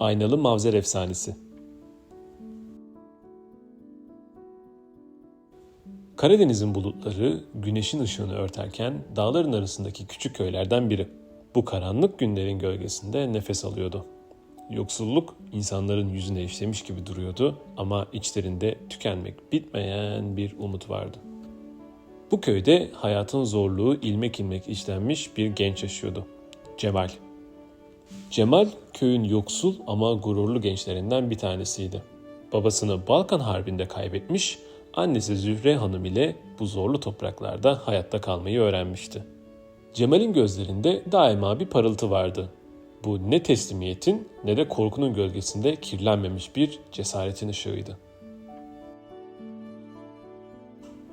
Aynalı Mavzer Efsanesi Karadeniz'in bulutları güneşin ışığını örterken dağların arasındaki küçük köylerden biri. Bu karanlık günlerin gölgesinde nefes alıyordu. Yoksulluk insanların yüzüne işlemiş gibi duruyordu ama içlerinde tükenmek bitmeyen bir umut vardı. Bu köyde hayatın zorluğu ilmek ilmek işlenmiş bir genç yaşıyordu. Cemal. Cemal köyün yoksul ama gururlu gençlerinden bir tanesiydi. Babasını Balkan Harbi'nde kaybetmiş, annesi Zühre Hanım ile bu zorlu topraklarda hayatta kalmayı öğrenmişti. Cemal'in gözlerinde daima bir parıltı vardı. Bu ne teslimiyetin ne de korkunun gölgesinde kirlenmemiş bir cesaretin ışığıydı.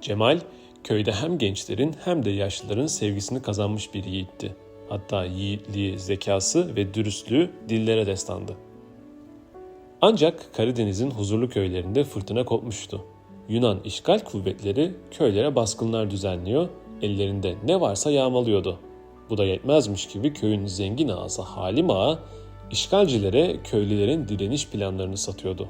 Cemal, köyde hem gençlerin hem de yaşlıların sevgisini kazanmış bir yiğitti. Hatta yiğitliği, zekası ve dürüstlüğü dillere destandı. Ancak Karadeniz'in huzurlu köylerinde fırtına kopmuştu. Yunan işgal kuvvetleri köylere baskınlar düzenliyor, ellerinde ne varsa yağmalıyordu. Bu da yetmezmiş gibi köyün zengin ağası Halim Ağa, işgalcilere köylülerin direniş planlarını satıyordu.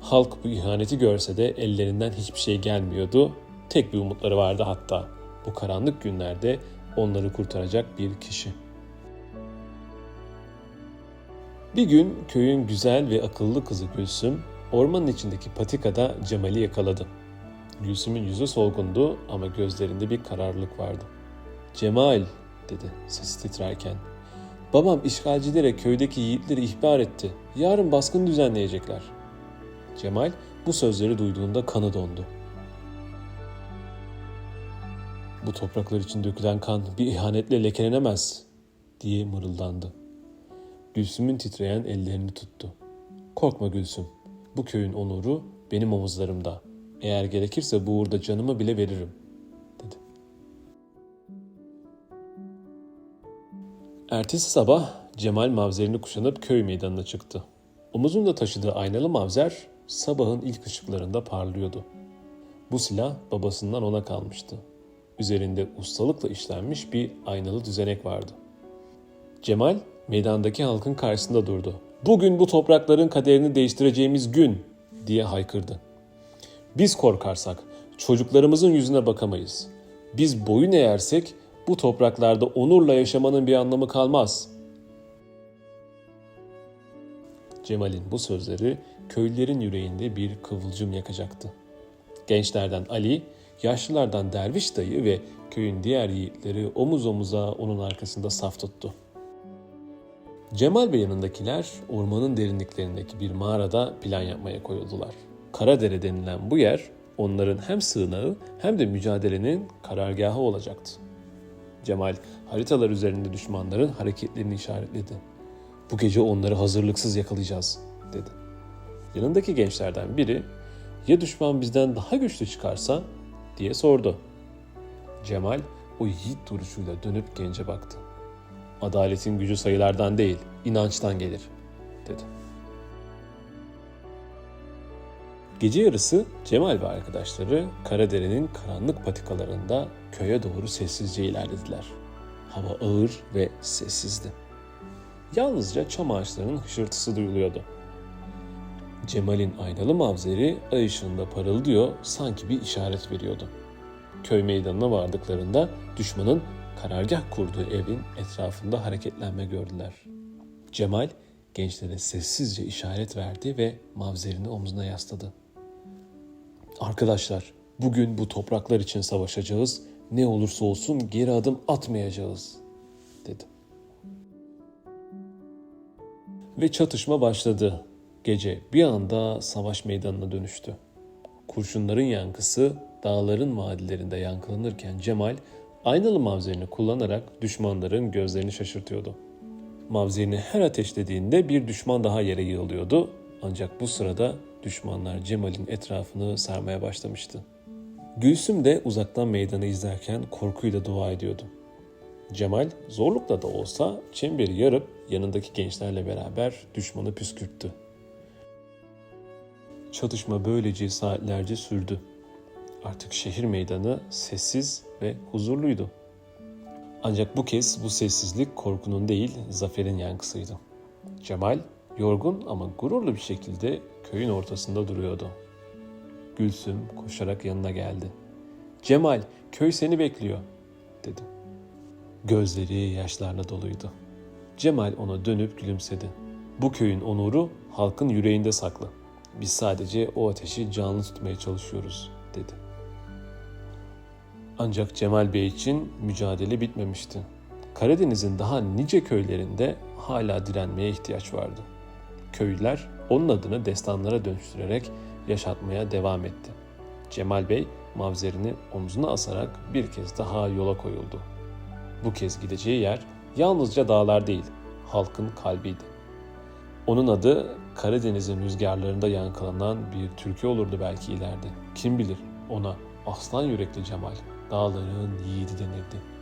Halk bu ihaneti görse de ellerinden hiçbir şey gelmiyordu. Tek bir umutları vardı hatta. Bu karanlık günlerde onları kurtaracak bir kişi. Bir gün köyün güzel ve akıllı kızı Gülsüm, ormanın içindeki patikada Cemal'i yakaladı. Gülsüm'ün yüzü solgundu ama gözlerinde bir kararlılık vardı. Cemal, dedi sesi titrerken. Babam işgalcilere köydeki yiğitleri ihbar etti. Yarın baskın düzenleyecekler. Cemal bu sözleri duyduğunda kanı dondu. Bu topraklar için dökülen kan bir ihanetle lekelenemez diye mırıldandı. Gülsüm'ün titreyen ellerini tuttu. Korkma Gülsüm. Bu köyün onuru benim omuzlarımda. Eğer gerekirse bu uğurda canımı bile veririm, dedi. Ertesi sabah Cemal mavzerini kuşanıp köy meydanına çıktı. Omuzunda taşıdığı aynalı mavzer sabahın ilk ışıklarında parlıyordu. Bu silah babasından ona kalmıştı. Üzerinde ustalıkla işlenmiş bir aynalı düzenek vardı. Cemal meydandaki halkın karşısında durdu. Bugün bu toprakların kaderini değiştireceğimiz gün diye haykırdı. Biz korkarsak çocuklarımızın yüzüne bakamayız. Biz boyun eğersek bu topraklarda onurla yaşamanın bir anlamı kalmaz. Cemal'in bu sözleri köylülerin yüreğinde bir kıvılcım yakacaktı. Gençlerden Ali, yaşlılardan Derviş dayı ve köyün diğer yiğitleri omuz omuza onun arkasında saf tuttu. Cemal ve yanındakiler ormanın derinliklerindeki bir mağarada plan yapmaya koyuldular. Karadere denilen bu yer onların hem sığınağı hem de mücadelenin karargahı olacaktı. Cemal haritalar üzerinde düşmanların hareketlerini işaretledi. Bu gece onları hazırlıksız yakalayacağız dedi. Yanındaki gençlerden biri ya düşman bizden daha güçlü çıkarsa diye sordu. Cemal o yiğit duruşuyla dönüp gence baktı. Adaletin gücü sayılardan değil, inançtan gelir, dedi. Gece yarısı Cemal ve arkadaşları Karadere'nin karanlık patikalarında köye doğru sessizce ilerlediler. Hava ağır ve sessizdi. Yalnızca çam ağaçlarının hışırtısı duyuluyordu. Cemal'in aynalı mavzeri ay ışığında parıldıyor, sanki bir işaret veriyordu. Köy meydanına vardıklarında düşmanın karargah kurduğu evin etrafında hareketlenme gördüler. Cemal gençlere sessizce işaret verdi ve mavzerini omzuna yasladı. Arkadaşlar, bugün bu topraklar için savaşacağız. Ne olursa olsun geri adım atmayacağız, dedi. Ve çatışma başladı. Gece bir anda savaş meydanına dönüştü. Kurşunların yankısı dağların vadilerinde yankılanırken Cemal aynalı mavzerini kullanarak düşmanların gözlerini şaşırtıyordu. Mavzerini her ateşlediğinde bir düşman daha yere yığılıyordu. Ancak bu sırada düşmanlar Cemal'in etrafını sarmaya başlamıştı. Gülsüm de uzaktan meydanı izlerken korkuyla dua ediyordu. Cemal zorlukla da olsa çemberi yarıp yanındaki gençlerle beraber düşmanı püskürttü. Çatışma böylece saatlerce sürdü. Artık şehir meydanı sessiz ve huzurluydu. Ancak bu kez bu sessizlik korkunun değil, zaferin yankısıydı. Cemal yorgun ama gururlu bir şekilde köyün ortasında duruyordu. Gülsüm koşarak yanına geldi. Cemal, köy seni bekliyor, dedi. Gözleri yaşlarla doluydu. Cemal ona dönüp gülümsedi. Bu köyün onuru halkın yüreğinde saklı. Biz sadece o ateşi canlı tutmaya çalışıyoruz, dedi. Ancak Cemal Bey için mücadele bitmemişti. Karadeniz'in daha nice köylerinde hala direnmeye ihtiyaç vardı. Köylüler onun adını destanlara dönüştürerek yaşatmaya devam etti. Cemal Bey mavzerini omzuna asarak bir kez daha yola koyuldu. Bu kez gideceği yer yalnızca dağlar değil, halkın kalbiydi. Onun adı Karadeniz'in rüzgarlarında yankılanan bir türkü olurdu belki ileride. Kim bilir ona aslan yürekli Cemal, dağların yiğidi denirdi.